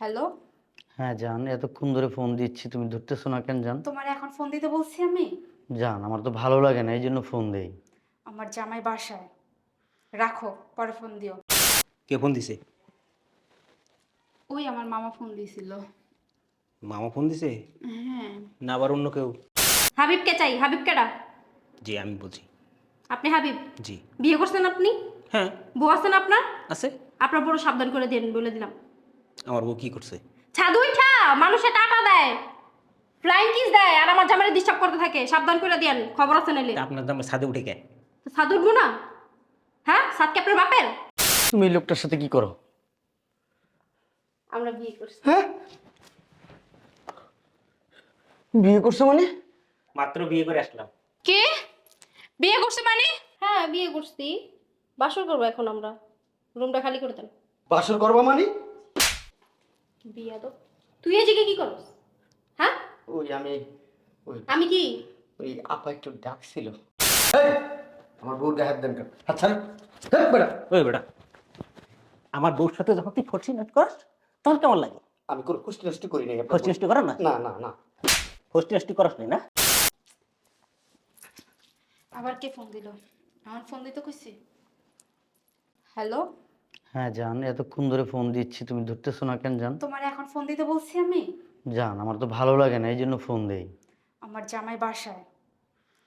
Hello? হ্যাঁ জান এতক্ষণ ধরে ফোন দিচ্ছি তুমি ধরতেছো না কেন জান? তোমার এখন ফোন দিতে বলছি আমি? জান আমার তো ভালো লাগে না এই জন্য ফোন দেই। আমার জামাই বাসায়। রাখো পরে ফোন দিও। কে ফোন দিছে? ওই আমার মামা ফোন দিয়েছিল। মামা ফোন দিছে? হ্যাঁ। না আবার অন্য কেউ? হাবিবকে চাই হাবিব কেডা জি আমি বলছি। আপনি হাবিব? জি। বিয়ে করছেন আপনি? হ্যাঁ। বউ আছেন আপনার? আছে। আপনার বড় সাবধান করে দিন বলে দিলাম। আমার বউ কি করছে? ছাদ উঠা মানুষে টাকা দেয় ফ্লাইং কিস দেয় আর আমার জামাই ডিস্টার্ব করতে থাকে সাবধান করে দেন খবর আছে নাইলে। তা আপনার দামে ছাদে উঠে কে? তো ছাদ উঠবো না? হ্যাঁ? সাত কি আপনার বাপের? তুমি এই লোকটার সাথে কি করো? আমরা বিয়ে করছি। হ্যাঁ? বিয়ে করছ মানে? মাত্র বিয়ে করে আসলাম। কে? বিয়ে করছে মানে? হ্যাঁ বিয়ে করছি। বাসর করব এখন আমরা। রুমটা খালি করে দেন। বাসর করবা মানে? বিয়া তুই এদিকে কি করস? হ্যাঁ? ওই আমি ওই। আমি কি? ওই আপা একটু ডাকছিল। আমার বউর গায়ে হাত দেন কেন? হাত ছাড়। বেটা। ওই বেটা আমার বউর সাথে যখন তুই ফটসি নষ্ট করিস তখন কেমন লাগে? আমি কোনো কুষ্টি নষ্টি করি নাই আপনার ফটসি নষ্ট করো না না না না। ফটসি নষ্ট করস নি না? আবার কে ফোন দিল? আমার ফোন দিতে কইছি। হ্যালো? হ্যাঁ জান এতক্ষণ ধরে ফোন দিচ্ছি তুমি ধরতেছো না কেন জান? তোমার এখন ফোন দিতে বলছি আমি? জান আমার তো ভালো লাগে না এই জন্য ফোন দেই। আমার জামাই বাসায়।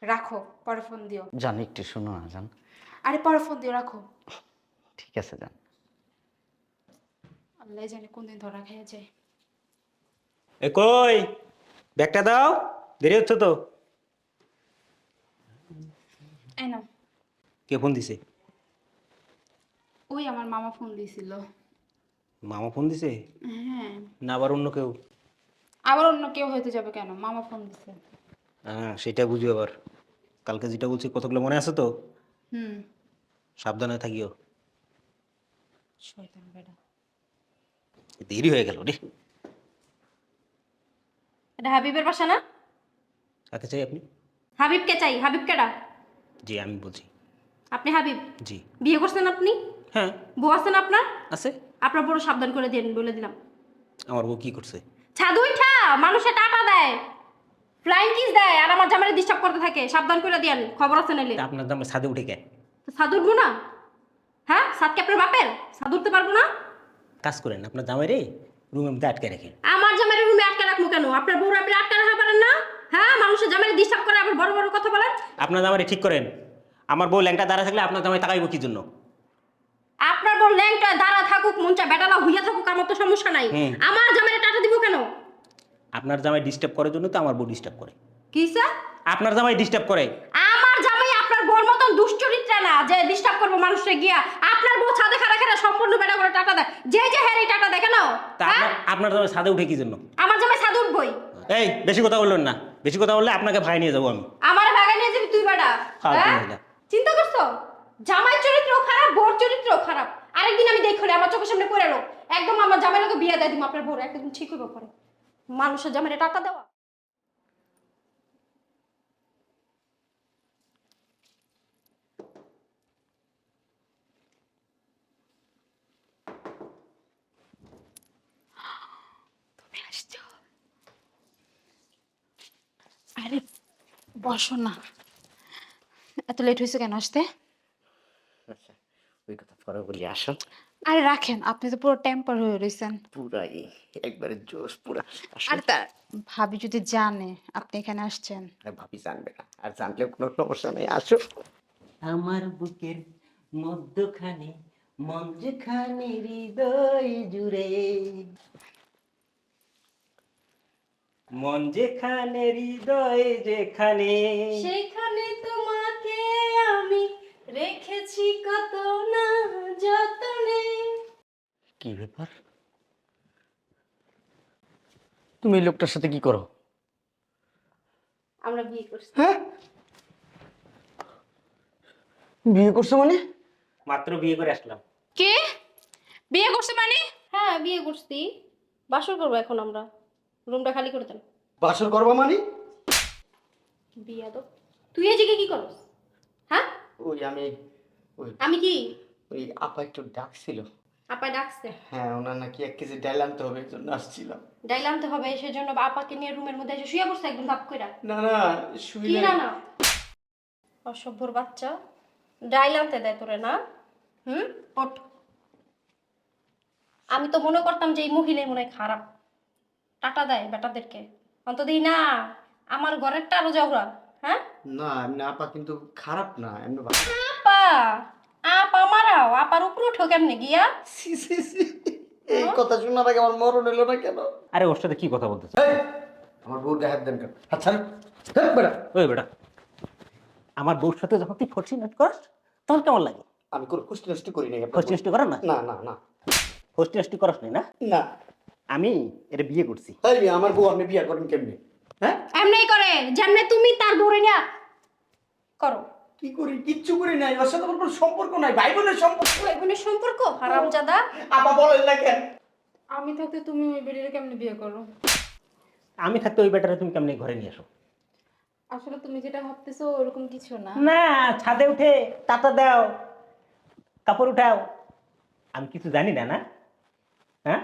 রাখো পরে ফোন দিও। জান একটু শোনো না জান। আরে পরে ফোন দিও রাখো। ঠিক আছে জান। আল্লাহ জানে কোন দিন ধরা খেয়ে যায়। এ কই? ব্যাগটা দাও দেরি হচ্ছে তো। এই না কে ফোন দিছে? ওই আমার মামা ফোন দিয়েছিল। মামা ফোন দিছে? হ্যাঁ। না আবার অন্য কেউ? আবার অন্য কেউ হইতে যাবে কেন? মামা ফোন দিছে। হ্যাঁ সেটা বুঝি আবার। কালকে যেটা বলছি কতগুলো মনে আছে তো? হুম। সাবধানে থাকিও। শয়তান বেটা। দেরি হয়ে গেল রে। এটা হাবিবের বাসা না? কাকে চাই আপনি? হাবিবকে চাই। হাবিব কেডা? জি আমি বলছি। আপনি হাবিব? জি। বিয়ে করছেন আপনি? হ্যাঁ। বউ আছেন আপনার? আছে। আপনার বড় সাবধান করে দিন বলে দিলাম। আমার বউ কি করছে? ছাদ উঠা মানুষে টাকা দেয় ফ্লাইং কিস দেয় আর আমার জামাই ডিস্টার্ব করতে থাকে সাবধান করে দেন খবর আছে নাইলে। তা আপনার দামে ছাদে উঠে কে? তো ছাদ উঠবো না? হ্যাঁ ছাদ কি আপনার বাপের? ছাদ উঠতে পারব না? কাজ করেন আপনার জামাই রে রুমের মধ্যে আটকে রাখেন আমার জামাইয়ের রুমে আটকে রাখব কেন? আপনার বউর আপনি আটকে রাখা পারেন না? হ্যাঁ মানুষের জামাই ডিস্টার্ব করে আবার বড় বড় কথা বলেন? আপনার জামাই ঠিক করেন। আমার বউ ল্যাংটা দাঁড়া থাকলে আপনার জামাই তাকাইব কি জন্য? আপনার বউ ল্যাংটা দাঁড়া থাকুক মঞ্চা বেটালা হইয়া থাকুক আমার তো সমস্যা নাই। আমার জামাইয়ের টাটা দিব কেন? আপনার জামাই ডিস্টার্ব করার জন্য তো আমার বউ ডিস্টার্ব করে। কি স্যার? আপনার জামাই ডিস্টার্ব করে। আমার জামাই আপনার বউর মতন দুশ্চরিত্রা না যে ডিস্টার্ব করব মানুষকে গিয়া। আপনার বউ ছাদে খারা খারা সম্পূর্ণ বেটা করে টাকা দেয়। যে যে হ্যাঁ টাকা দেয় কেন তা হ্যাঁ? আপনার আপনার জামাই ছাদে উঠে কি জন্য? আমার জামাই ছাদ উঠবই। এই বেশি কথা বললেন না। বেশি কথা বললে আপনাকে ভাই নিয়ে যাব আমি। আমার ভাগা নিয়ে যাবি তুই বেটা হ্যাঁ? চিন্তা করছ? জামাই চরিত্র খারাপ বোর চরিত্র খারাপ। আরেকদিন আমি দেখলে আমার চোখের সামনে পড়ে একদম আমার জামাই লোক বিয়ে দেয় দিম আপনার বোর একদম ঠিক হইব পরে। মানুষের জামাইরে টাকা দেওয়া। আরে, বসো না। এত লেট হয়েছে কেন, আসতে? কথা পরে বলি আসো। আরে রাখেন আপনি তো পুরো টেম্পার হয়ে রয়েছেন পুরাই একবারে জোশ পুরা। আর তার ভাবি যদি জানে আপনি এখানে আসছেন। আরে ভাবি জানবে না। আর জানলেও কোনো সমস্যা নেই আসো। আমার বুকের মধ্যখানে মঞ্জখানে হৃদয় জুড়ে। মন যেখানে হৃদয় যেখানে সেখানে তোমাকে আমি রেখেছি কত না যতনে। কি ব্যাপার? তুমি এই লোকটার সাথে কি করো? আমরা বিয়ে করছি। হ্যাঁ? বিয়ে করছ মানে? মাত্র বিয়ে করে আসলাম। কে? বিয়ে করছে মানে? হ্যাঁ বিয়ে করছি। বাসর করব এখন আমরা। রুমটা খালি করে দেন। বাসর করবা মানে? বিয়া তো তুই এদিকে কি করস? হ্যাঁ? ওই আমি আমি কি? ওই আপা একটু ডাকছিল। আপা ডাকছে? হ্যাঁ ওনার নাকি এক কেজি ডাইল আনতে হবে জন্য আসছিলাম ডাইল আনতে হবে সেজন্য আপাকে নিয়ে রুমের মধ্যে এসে শুয়ে পড়ছে একদম ভাব কইরা। না না কি শুইলে না না? অসভ্যর বাচ্চা। ডাইল আনতে দেয় তোরে না। হুম? ওঠ। আমি তো মনে করতাম যে এই মহিলাই মনে হয় খারাপ। টাটা দেয় বেটাদেরকে। অন্তত না আমার ঘরেরটা আরও যাওরা হ্যাঁ? না এমনি আপা কিন্তু খারাপ না এমনি। আপা আপার উপরে উঠো কেমনে গিয়া। এই কথা শোনার আগে আমার মরণ এলো না কেন? আরে ওর সাথে কি কথা বলতেছে? এই, আমার বউর গায়ে হাত দেন কেন? আচ্ছা বেড়া ওই বেটা। আমার বউর সাথে যখন তুই ফটসি নট করস তখন কেমন লাগে? আমি কোনো কুষ্টি নষ্টি করি নাই আপনার করার না? না না না। ফটসি নষ্টি করস নাই না? না। আমি এটা বিয়ে করছি। এই মেয়ে, আমার বউ আপনি বিয়ে করেন কেমনি? হ্যাঁ? এমনি করে যেমনে তুমি তার ধরে নিয়া করো। কি করি? কিচ্ছু করি নাই। ওর সাথে আমার কোনো সম্পর্ক নাই। ভাই বোনের সম্পর্ক ভাই বোনের সম্পর্ক? হারামজাদা। আপা বলেন না কেন? আমি থাকতে তুমি ওই বেডিরে কেমনে বিয়ে করো? আমি থাকতে ওই বেটারে তুমি কেমনি ঘরে নিয়ে আসো? আসলে তুমি যেটা ভাবতেছো ওরকম কিছু না। না ছাদে উঠে টাটা দাও কাপড় উঠাও। আমি কিছু জানি না না? হ্যাঁ?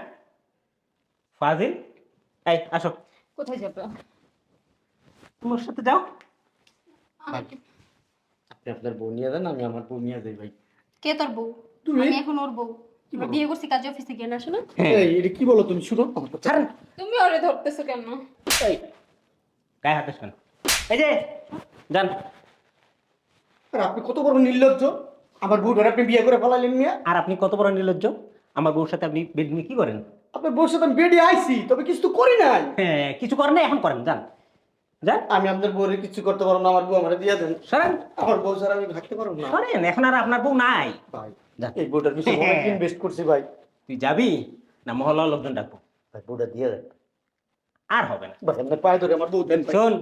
ফাজিল? এই আসো। কোথায় যাবে? তোমার সাথে যাও। আপনি আপনার বউ নিয়ে দেন আমি আমার বউ নিয়ে যাই ভাই। কে তোর বউ? তুমি? আমি এখন ওর বউ। বিয়ে করছি কাজে অফিসে গিয়ে না শোনো এটা কি বলো তুমি? শুনো। ছাড়েন। তুমি ওরে ধরতেছো কেন? এই। গায়ে হাতে শোন এই যে যান। আর আপনি কত বড় নির্লজ্জ। আমার বউ ধরে আপনি বিয়ে করে ফেলাইলেন মিয়া। আর আপনি কত বড় নির্লজ্জ? আমার বউর সাথে আপনি বেড নিয়ে কি করেন? আপনার বউর সাথে আমি বেডে আইছি তবে কিছু তো করি নাই। হ্যাঁ কিছু করেন না এখন করেন যান। যান। আমি আপনার বউরে কিছু করতে পারব না আমার বউ আমার দিয়ে দেন। সরেন। আমার বউ আমি থাকতে পারব না। সরেন এখন আর আপনার বউ নাই। ভাই এই বউটার পিছনে অনেক ইনভেস্ট করছি ভাই। তুই যাবি না মহল্লার লোকজন ডাকবো? ভাই বউটা দিয়ে দেন। আর হবে না। ভাই আপনার পায়ে ধরে আমার বউ দেন শোন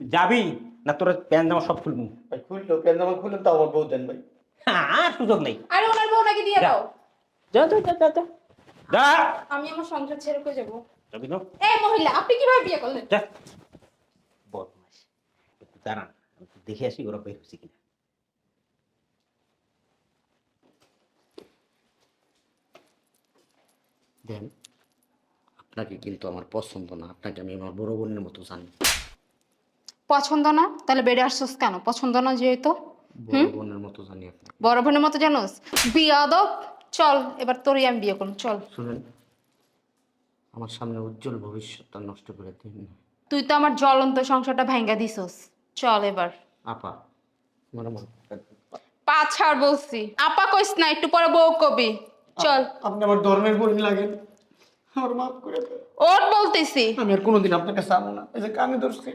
যাবি না তোর প্যান জামা সব খুলবি? ভাই খুললো কেন আমার খুললেন তাও আমার বউ দেন ভাই। আর সুযোগ নেই। আরে ওনার বউটাকে দিয়ে দাও। যা যা যা যা আমি আমার সংসার ছেড়ে কই যাব? যাবি না এই মহিলা আপনি কীভাবে বিয়ে করলেন? যা। দাঁড়ান আমি দেখে আসি ওরা বের হচ্ছে কিনা। দেন আপনাকে কিন্তু আমার পছন্দ না আপনাকে আমি আমার বড় বোনের মতো জানি। পছন্দ না? তাহলে বেড়ে আসছস কেন? পছন্দ না যেহেতু? বড় বোনের মতো জানি আপনি বড় বোনের মতো জানোস? বিয়াদব! চল এবার তোরই আমি বিয়ে করুন চল। শুনেন আমার সামনে উজ্জ্বল ভবিষ্যৎটা নষ্ট করে দিন তুই তো আমার জ্বলন্ত সংসারটা ভাঙ্গা দিছস। চল এবার। আপা পা ছাড় বলছি। আপা কইস না একটু পরে বউ কবি। চল। আপনি আমার ধর্মের বোন লাগেন। আমার মাফ করে ওর বলতেছি। আমি আর কোনোদিন আপনার কাছে না। এই যে কানে ধরছি।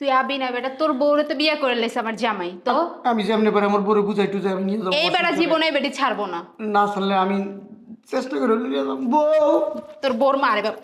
তুই আবি না বেটা তোর বউরে তো বিয়ে করে লেছে আমার জামাই তো? আমি যেমনি করে আমার বড় বুঝাই টুজাই আমি নিয়ে যাব। এই বেটা জীবনে বেটি ছাড়বো না। না ছাড়লে আমি চেষ্টা করে নিয়ে যাব। বউ! তোর বোর মারে বাপ।